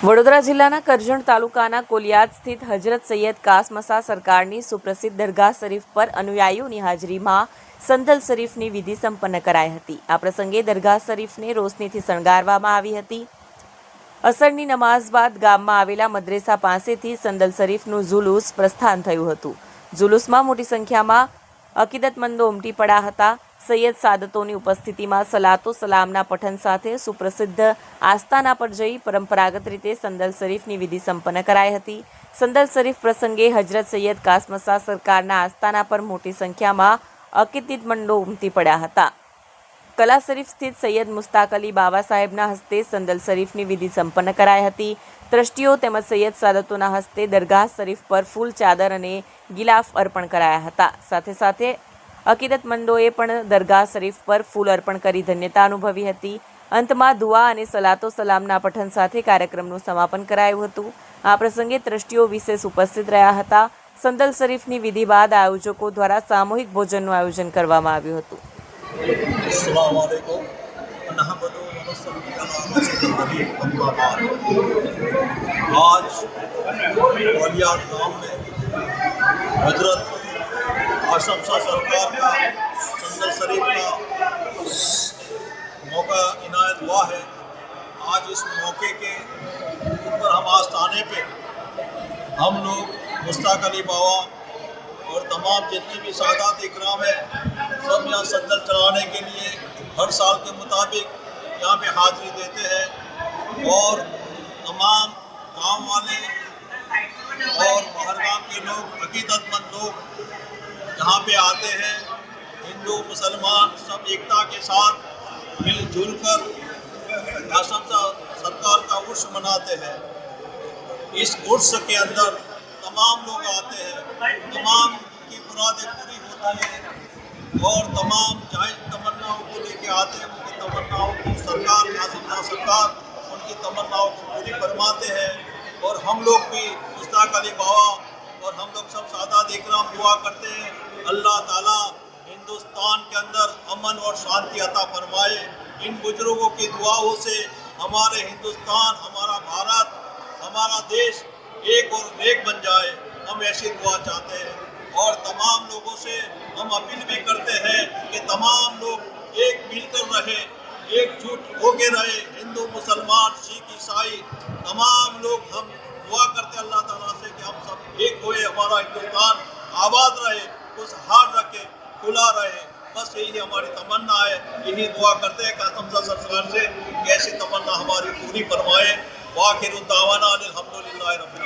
વડોદરા જિલ્લાના કરજણ તાલુકાના કોલિયાદ સ્થિત હજરત સૈયદ કાસમસા સરકારની સુપ્રસિદ્ધ દરગાહ શરીફ પર અનુયાયીઓની હાજરીમાં સંદલ શરીફની વિધિ સંપન્ન કરાઈ હતી. આ પ્રસંગે દરગાહ શરીફને રોશનીથી શણગારવામાં આવી હતી. અસરની નમાઝ બાદ ગામમાં આવેલા મદ્રેસા પાસેથી સંદલ શરીફનું ઝુલુસ પ્રસ્થાન થયું હતું. ઝુલુસમાં મોટી સંખ્યામાં અકીદતમંદો ઉમટી પડ્યા હતા. સૈયદ સાદતોની ઉપસ્થિતિમાં સલાતો સલામના પઠન સાથે સુપ્રસિદ્ધ આસ્થાના પર જઈ પરંપરાગત રીતે સંદલ શરીફની વિધિ સંપન્ન કરાઈ હતી. સંદલ શરીફ પ્રસંગે હજરત સૈયદ કાસમસા સરકારના આસ્થાના પર મોટી સંખ્યામાં અકીદતમંદો ઉમટી પડ્યા હતા. કલા શરીફ સ્થિત સૈયદ મુસ્તાક અલી બાબા સાહેબના હસ્તે સંદલ શરીફની વિધિ સંપન્ન કરાઈ હતી. ટ્રસ્ટીઓ તેમજ સૈયદ સાદતોના હસ્તે દરગાહ શરીફ પર ફૂલ ચાદર અને ગિલાફ અર્પણ કરાયા હતા. સાથે સાથે અકીદતમંદોએ પણ દરગાહ શરીફ પર ફૂલ અર્પણ કરી ધન્યતા અનુભવી હતી. અંતમાં દુઆ અને સલાતો સલામના પઠન સાથે કાર્યક્રમનું સમાપન કરાયું હતું. આ પ્રસંગે ત્રષ્ટિઓ વિશેષ ઉપસ્થિત રહ્યા હતા. સંદલ શરીફની વિધિ બાદ આયોજકો દ્વારા સામૂહિક ભોજનનું આયોજન કરવામાં આવ્યું હતું. السلام علیکم۔ نحمد و علی آج اولیاء گام میں حضرت آشم شاہ سرکار کا سنگل شریف کا موقع عنایت ہوا ہے۔ آج اس موقع کے اوپر ہم آستانے پہ ہم لوگ مستاق علی بابا اور تمام جتنے بھی سادات اکرام ہیں یہاں صدر چلانے کے لیے ہر سال کے مطابق یہاں پہ حاضری دیتے ہیں اور تمام گاؤں والے اور باہر گام کے لوگ، عقیدت مند لوگ یہاں پہ آتے ہیں۔ ہندو، مسلمان سب ایکتا کے ساتھ مل جل کر آسم سرکار کا عرس مناتے ہیں۔ اس عرس کے اندر تمام لوگ آتے ہیں۔ تمام کی مرادیں پوری ہوتی ہیں۔ اور تمام جائز تمناؤں کو لے کے آتے ہیں ان کی تمناؤں کو سرکار قاسم شاہ سرکار ان کی تمناؤں کو پوری فرماتے ہیں اور ہم لوگ بھی مستاق علی بابا اور ہم لوگ سب سادات اکرام دعا کرتے ہیں۔ اللہ تعالیٰ ہندوستان کے اندر امن اور شانتی عطا فرمائے۔ ان بزرگوں کی دعاؤں سے ہمارے ہندوستان، ہمارا بھارت، ہمارا دیش ایک اور ایک بن جائے۔ ہم ایسی دعا چاہتے ہیں۔ اور تمام لوگوں سے ہم اپیل بھی کرتے ہیں کہ تمام لوگ ایک مل کر رہے ایک جھوٹ ہو کے رہے، ہندو، مسلمان، سکھ، عیسائی، تمام لوگ ہم دعا کرتے اللہ تعالیٰ سے کہ ہم سب ایک ہوئے، ہمارا ہندوستان آباد رہے خوشحال رکھے، کھلا رہے۔ بس یہی ہماری تمنا ہے، یہی دعا کرتے ہیں قاسم صاحب سرکار سے کہ ایسی تمنا ہماری پوری فرمائے۔ واخر الدعوانا الحمد للہ رب